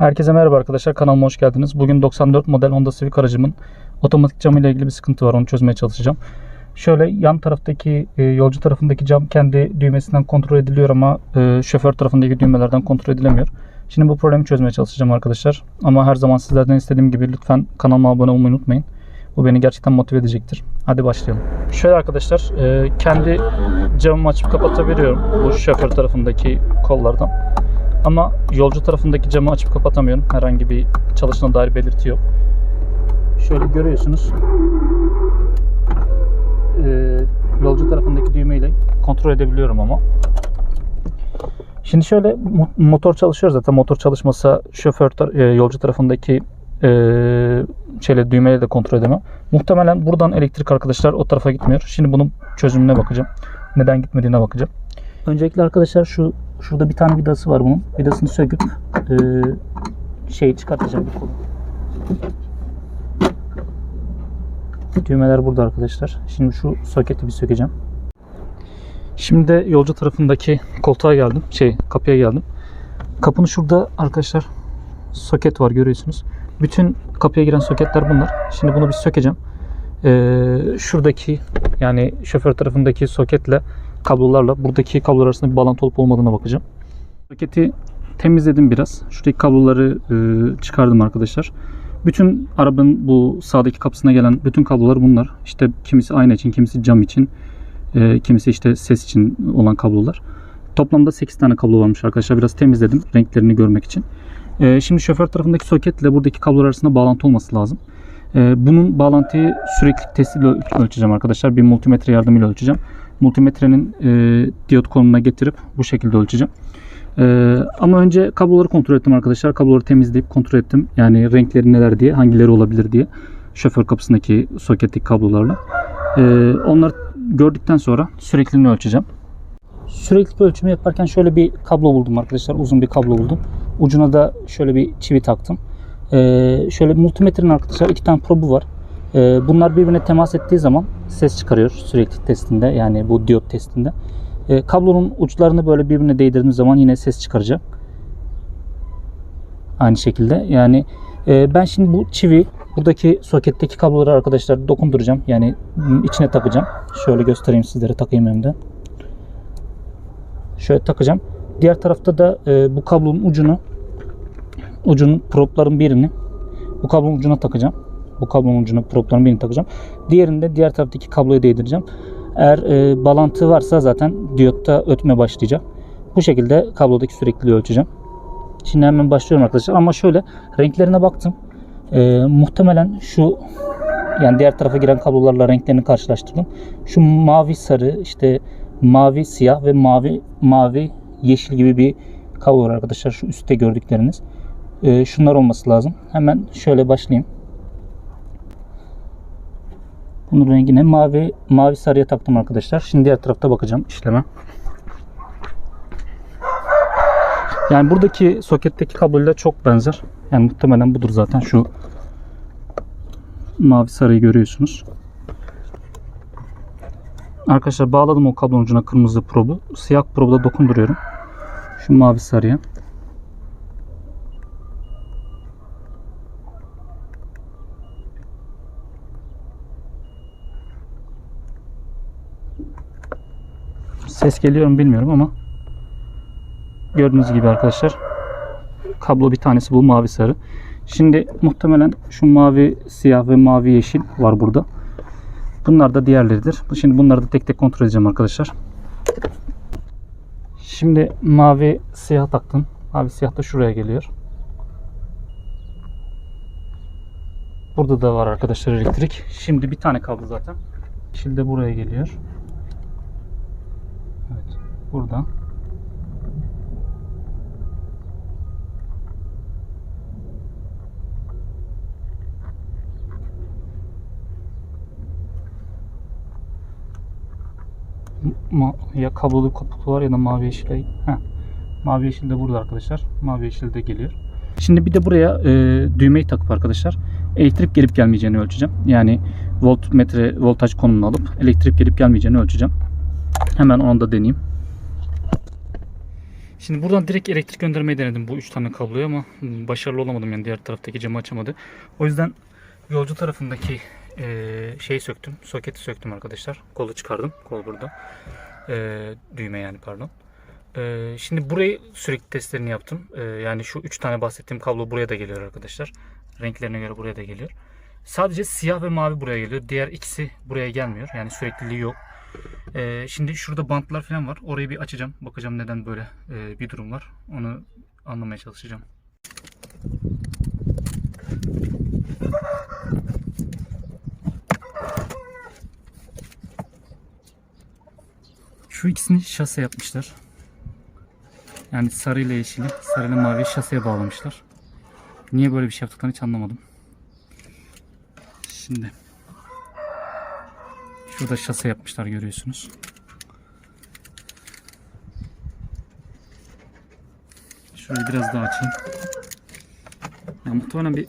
Herkese merhaba arkadaşlar. Kanalıma hoş geldiniz. Bugün 94 model Honda Civic aracımın otomatik camı ile ilgili bir sıkıntı var. Onu çözmeye çalışacağım. Şöyle yan taraftaki e, yolcu tarafındaki cam kendi düğmesinden kontrol ediliyor ama e, şoför tarafındaki düğmelerden kontrol edilemiyor. Şimdi bu problemi çözmeye çalışacağım arkadaşlar. Ama her zaman sizlerden istediğim gibi lütfen kanalıma abone olmayı unutmayın. Bu beni gerçekten motive edecektir. Hadi başlayalım. Şöyle arkadaşlar e, kendi camımı açıp kapatabiliyorum. Bu şoför tarafındaki kollardan. Ama yolcu tarafındaki camı açıp kapatamıyorum. Herhangi bir çalışına dair belirti yok. Şöyle görüyorsunuz. Ee, yolcu tarafındaki düğmeyle kontrol edebiliyorum ama. Şimdi şöyle mo- motor çalışıyor zaten. Motor çalışmasa şoför tar- e, yolcu tarafındaki e, şeyle düğmeyle de kontrol edemem. Muhtemelen buradan elektrik arkadaşlar o tarafa gitmiyor. Şimdi bunun çözümüne bakacağım. Neden gitmediğine bakacağım. Öncelikle arkadaşlar şu şurada bir tane vidası var bunun. Vidasını söküp e, şeyi çıkartacağım bir kolu. Düğmeler burada arkadaşlar. Şimdi şu soketi bir sökeceğim. Şimdi de yolcu tarafındaki koltuğa geldim. Şey kapıya geldim. Kapının şurada arkadaşlar soket var görüyorsunuz. Bütün kapıya giren soketler bunlar. Şimdi bunu bir sökeceğim. Ee, şuradaki yani şoför tarafındaki soketle kablolarla buradaki kablolar arasında bir bağlantı olup olmadığına bakacağım. Soketi temizledim biraz. Şuradaki kabloları e, çıkardım arkadaşlar. Bütün arabanın bu sağdaki kapısına gelen bütün kablolar bunlar. İşte kimisi ayna için, kimisi cam için, e, kimisi işte ses için olan kablolar. Toplamda 8 tane kablo varmış arkadaşlar. Biraz temizledim renklerini görmek için. E, şimdi şoför tarafındaki soketle buradaki kablolar arasında bağlantı olması lazım. E, bunun bağlantıyı sürekli testiyle öl- ölçeceğim arkadaşlar. Bir multimetre yardımıyla ölçeceğim. Multimetrenin e, diyot konumuna getirip bu şekilde ölçeceğim. E, ama önce kabloları kontrol ettim arkadaşlar. Kabloları temizleyip kontrol ettim. Yani renkleri neler diye, hangileri olabilir diye. Şoför kapısındaki soketteki kablolarla. E, onları gördükten sonra sürekliliğini ölçeceğim. Sürekli ölçümü yaparken şöyle bir kablo buldum arkadaşlar. Uzun bir kablo buldum. Ucuna da şöyle bir çivi taktım. Ee, şöyle multimetrenin arkadaşlar iki tane probu var. Ee, bunlar birbirine temas ettiği zaman ses çıkarıyor sürekli testinde yani bu diyot testinde. Ee, kablonun uçlarını böyle birbirine değdirdiğim zaman yine ses çıkaracak. Aynı şekilde yani e, ben şimdi bu çivi buradaki soketteki kabloları arkadaşlar dokunduracağım. Yani içine takacağım. Şöyle göstereyim sizlere takayım hem de. Şöyle takacağım. Diğer tarafta da e, bu kablonun ucunu ucunun propların birini bu kablonun ucuna takacağım. Bu kablonun ucuna propların birini takacağım. Diğerini de diğer taraftaki kabloya değdireceğim. Eğer e, bağlantı varsa zaten diyotta ötme başlayacak. Bu şekilde kablodaki sürekliliği ölçeceğim. Şimdi hemen başlıyorum arkadaşlar. Ama şöyle renklerine baktım. E, muhtemelen şu yani diğer tarafa giren kablolarla renklerini karşılaştırdım. Şu mavi sarı işte mavi siyah ve mavi mavi yeşil gibi bir kablo var arkadaşlar. Şu üstte gördükleriniz. Ee, şunlar olması lazım. Hemen şöyle başlayayım. Bunun rengine mavi mavi sarıya taktım arkadaşlar. Şimdi diğer tarafta bakacağım işleme. Yani buradaki soketteki kabloyla çok benzer. Yani muhtemelen budur zaten şu mavi sarıyı görüyorsunuz. Arkadaşlar bağladım o kablonun ucuna kırmızı probu. Siyah probu da dokunduruyorum. Şu mavi sarıya. Ses geliyor mu bilmiyorum ama gördüğünüz gibi arkadaşlar kablo bir tanesi bu mavi sarı. Şimdi muhtemelen şu mavi siyah ve mavi yeşil var burada. Bunlar da diğerleridir. Şimdi bunları da tek tek kontrol edeceğim arkadaşlar. Şimdi mavi siyah taktım. Mavi siyah da şuraya geliyor. Burada da var arkadaşlar elektrik. Şimdi bir tane kaldı zaten. De buraya geliyor. Burada. Ma- ya kablolu kopuklu var ya da mavi yeşil. Heh. Mavi yeşil de burada arkadaşlar. Mavi yeşil de geliyor. Şimdi bir de buraya e, düğmeyi takıp arkadaşlar elektrik gelip gelmeyeceğini ölçeceğim. Yani voltmetre voltaj konumunu alıp elektrik gelip gelmeyeceğini ölçeceğim. Hemen onu da deneyeyim. Şimdi buradan direkt elektrik göndermeyi denedim bu 3 tane kabloya ama başarılı olamadım yani diğer taraftaki camı açamadı. O yüzden yolcu tarafındaki eee şeyi söktüm. Soketi söktüm arkadaşlar. Kolu çıkardım. Kol burada. Eee, düğme yani pardon. Eee, şimdi burayı sürekli testlerini yaptım. Eee, yani şu 3 tane bahsettiğim kablo buraya da geliyor arkadaşlar. Renklerine göre buraya da geliyor. Sadece siyah ve mavi buraya geliyor. Diğer ikisi buraya gelmiyor. Yani sürekliliği yok. Ee, şimdi şurada bantlar falan var. Orayı bir açacağım. Bakacağım neden böyle e, bir durum var. Onu anlamaya çalışacağım. Şu ikisini şase yapmışlar. Yani sarı ile yeşili, sarı ile maviyi şaseye bağlamışlar. Niye böyle bir şey yaptıklarını hiç anlamadım. Şimdi Şurada şase yapmışlar görüyorsunuz. Şöyle biraz daha açayım. Ya muhtemelen bir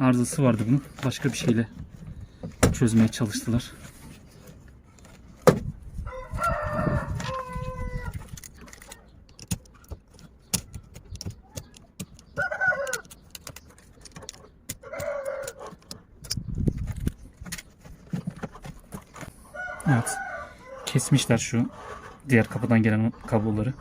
arızası vardı bunun. Başka bir şeyle çözmeye çalıştılar. Evet. Kesmişler şu diğer kapıdan gelen kabloları.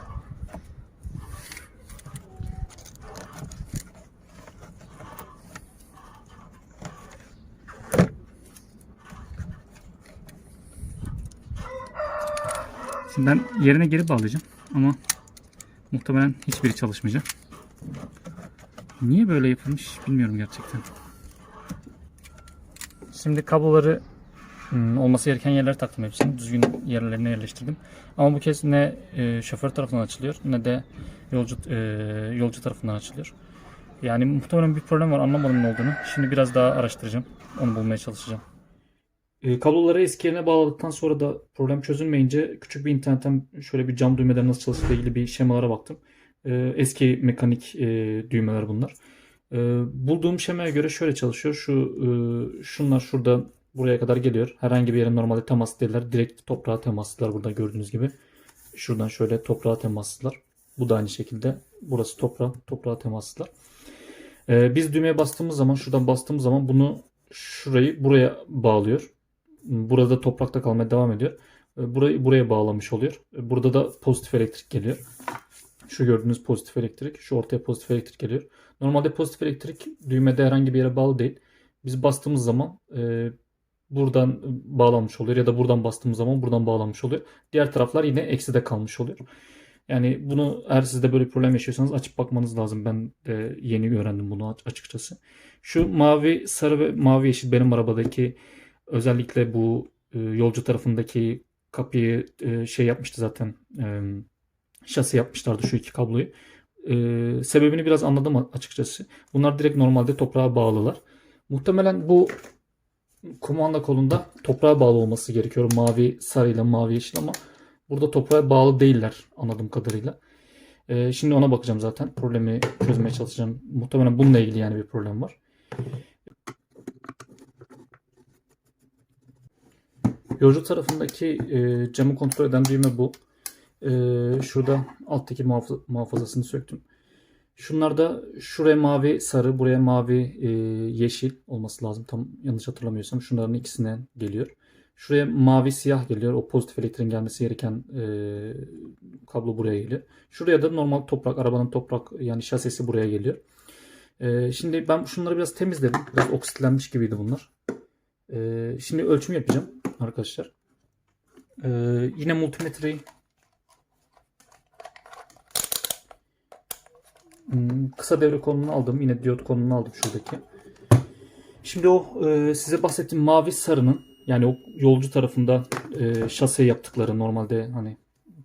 Şimdi ben yerine geri bağlayacağım ama muhtemelen hiçbiri çalışmayacak. Niye böyle yapılmış bilmiyorum gerçekten. Şimdi kabloları olması gereken yerlere taktım hepsini. Düzgün yerlerine yerleştirdim. Ama bu kez ne e, şoför tarafından açılıyor ne de yolcu e, yolcu tarafından açılıyor. Yani muhtemelen bir problem var anlamadım ne olduğunu. Şimdi biraz daha araştıracağım. Onu bulmaya çalışacağım. E, kabloları eski yerine bağladıktan sonra da problem çözülmeyince küçük bir internetten şöyle bir cam düğmeler nasıl çalıştığı ilgili bir şemalara baktım. E, eski mekanik e, düğmeler bunlar. E, bulduğum şemaya göre şöyle çalışıyor. Şu e, şunlar şurada buraya kadar geliyor. Herhangi bir yere normalde temas değiller. Direkt toprağa temaslılar burada gördüğünüz gibi. Şuradan şöyle toprağa temaslılar. Bu da aynı şekilde. Burası toprağa, toprağa temaslılar. Ee, biz düğmeye bastığımız zaman, şuradan bastığımız zaman bunu şurayı buraya bağlıyor. Burada toprakta kalmaya devam ediyor. Ee, burayı buraya bağlamış oluyor. Ee, Burada da pozitif elektrik geliyor. Şu gördüğünüz pozitif elektrik. Şu ortaya pozitif elektrik geliyor. Normalde pozitif elektrik düğmede herhangi bir yere bağlı değil. Biz bastığımız zaman e, buradan bağlanmış oluyor ya da buradan bastığımız zaman buradan bağlanmış oluyor. Diğer taraflar yine ekside kalmış oluyor. Yani bunu eğer siz de böyle problem yaşıyorsanız açıp bakmanız lazım. Ben de yeni öğrendim bunu açıkçası. Şu mavi, sarı ve mavi yeşil benim arabadaki özellikle bu e, yolcu tarafındaki kapıyı e, şey yapmıştı zaten. E, şasi yapmışlardı şu iki kabloyu. Sebebini biraz anladım açıkçası. Bunlar direkt normalde toprağa bağlılar. Muhtemelen bu kumanda kolunda toprağa bağlı olması gerekiyor. Mavi sarıyla mavi yeşil ama burada toprağa bağlı değiller anladığım kadarıyla. Ee, şimdi ona bakacağım zaten. Problemi çözmeye çalışacağım. Muhtemelen bununla ilgili yani bir problem var. Yolcu tarafındaki e, camı kontrol eden düğme bu. E, şurada alttaki muhaf- muhafazasını söktüm. Şunlar da şuraya mavi sarı, buraya mavi e, yeşil olması lazım. Tam yanlış hatırlamıyorsam şunların ikisine geliyor. Şuraya mavi siyah geliyor. O pozitif elektriğin gelmesi gereken e, kablo buraya geliyor. Şuraya da normal toprak, arabanın toprak yani şasisi buraya geliyor. E, şimdi ben şunları biraz temizledim. Biraz oksitlenmiş gibiydi bunlar. E, şimdi ölçüm yapacağım arkadaşlar. E, yine multimetreyi Hmm, kısa devre konumunu aldım. Yine diyot konumunu aldım şuradaki. Şimdi o e, size bahsettiğim mavi sarının yani o yolcu tarafında e, şase yaptıkları normalde hani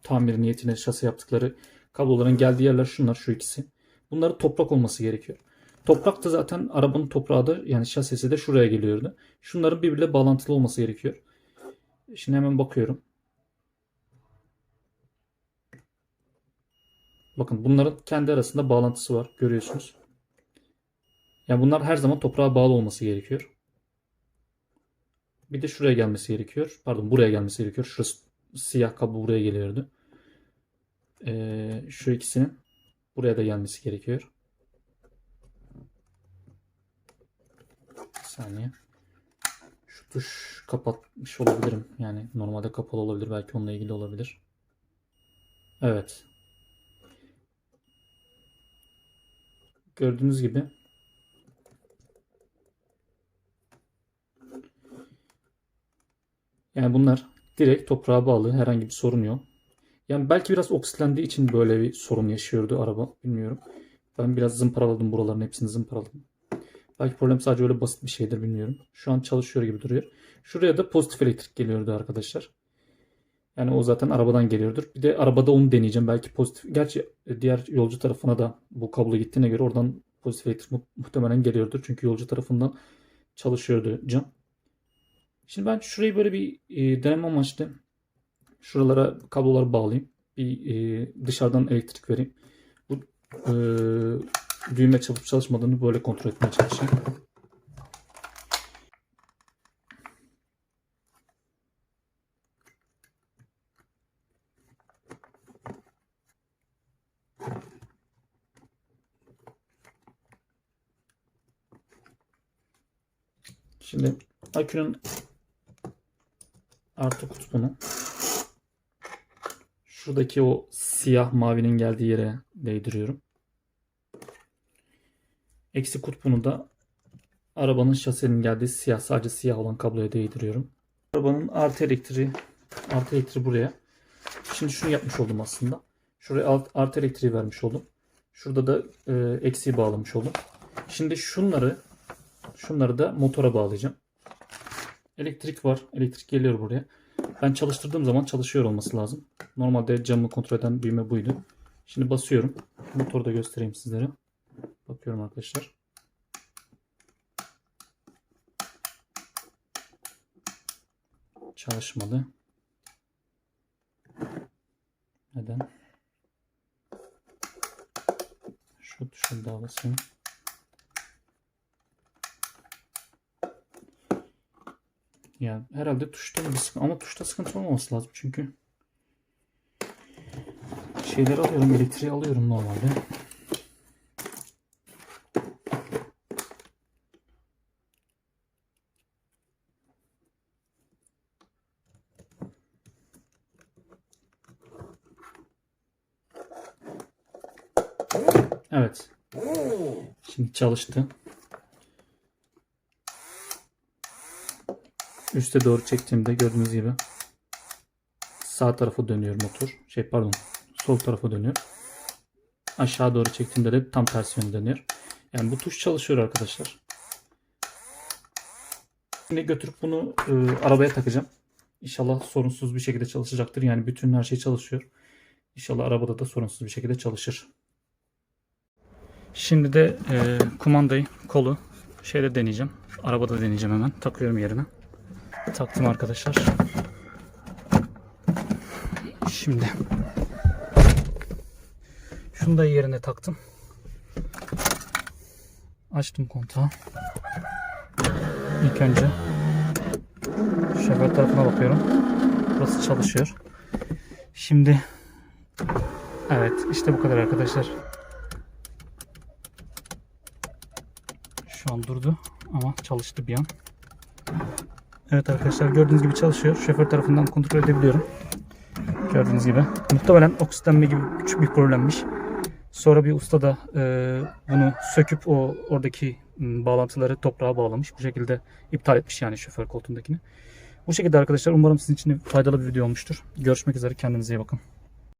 tamir niyetine şase yaptıkları kabloların geldiği yerler şunlar şu ikisi. Bunların toprak olması gerekiyor. Toprak da zaten arabanın toprağı da yani şasesi de şuraya geliyordu. Şunların birbiriyle bağlantılı olması gerekiyor. Şimdi hemen bakıyorum. Bakın bunların kendi arasında bağlantısı var. Görüyorsunuz. Yani bunlar her zaman toprağa bağlı olması gerekiyor. Bir de şuraya gelmesi gerekiyor. Pardon buraya gelmesi gerekiyor. Şurası siyah kablo buraya geliyordu. Ee, şu ikisinin buraya da gelmesi gerekiyor. Bir saniye. Şu tuş kapatmış olabilirim. Yani normalde kapalı olabilir. Belki onunla ilgili olabilir. Evet. Gördüğünüz gibi yani bunlar direkt toprağa bağlı. Herhangi bir sorun yok. Yani belki biraz oksitlendiği için böyle bir sorun yaşıyordu araba. Bilmiyorum. Ben biraz zımparaladım buraların hepsini zımparaladım. Belki problem sadece öyle basit bir şeydir bilmiyorum. Şu an çalışıyor gibi duruyor. Şuraya da pozitif elektrik geliyordu arkadaşlar. Yani o zaten arabadan geliyordur. Bir de arabada onu deneyeceğim. Belki pozitif. Gerçi diğer yolcu tarafına da bu kablo gittiğine göre oradan pozitif elektrik mu- muhtemelen geliyordur. Çünkü yolcu tarafından çalışıyordu cam. Şimdi ben şurayı böyle bir e, deneme amaçlı şuralara kabloları bağlayayım. Bir e, dışarıdan elektrik vereyim. Bu e, düğme çalışıp çalışmadığını böyle kontrol etmeye çalışayım. Şimdi akünün artı kutbunu şuradaki o siyah mavinin geldiği yere değdiriyorum. Eksi kutbunu da arabanın şasinin geldiği siyah sadece siyah olan kabloya değdiriyorum. Arabanın artı elektriği artı elektriği buraya. Şimdi şunu yapmış oldum aslında. Şuraya alt, artı elektriği vermiş oldum. Şurada da e, eksiği bağlamış oldum. Şimdi şunları şunları da motora bağlayacağım. Elektrik var. Elektrik geliyor buraya. Ben çalıştırdığım zaman çalışıyor olması lazım. Normalde camı kontrol eden düğme buydu. Şimdi basıyorum. Motoru da göstereyim sizlere. Bakıyorum arkadaşlar. Çalışmadı. Neden? Şu tuşa daha basayım. Yani herhalde tuşta bir sıkıntı ama tuşta sıkıntı olmaması lazım çünkü şeyleri alıyorum elektriği alıyorum normalde. Evet. Şimdi çalıştı. Üste doğru çektiğimde gördüğünüz gibi sağ tarafa dönüyor motor. Şey pardon sol tarafa dönüyor. Aşağı doğru çektiğimde de tam tersi yöne dönüyor. Yani bu tuş çalışıyor arkadaşlar. Şimdi götürüp bunu e, arabaya takacağım. İnşallah sorunsuz bir şekilde çalışacaktır. Yani bütün her şey çalışıyor. İnşallah arabada da sorunsuz bir şekilde çalışır. Şimdi de e, kumandayı, kolu şeyde deneyeceğim. Arabada deneyeceğim hemen. Takıyorum yerine. Taktım arkadaşlar. Şimdi şunu da yerine taktım. Açtım kontağı. İlk önce şoför tarafına bakıyorum. Burası çalışıyor. Şimdi evet işte bu kadar arkadaşlar. Şu an durdu ama çalıştı bir an. Evet arkadaşlar gördüğünüz gibi çalışıyor. Şoför tarafından kontrol edebiliyorum. Gördüğünüz gibi. Muhtemelen oksitlenme gibi küçük bir problemmiş. Sonra bir usta da e, bunu söküp o oradaki m, bağlantıları toprağa bağlamış. Bu şekilde iptal etmiş yani şoför koltuğundakini. Bu şekilde arkadaşlar umarım sizin için faydalı bir video olmuştur. Görüşmek üzere kendinize iyi bakın.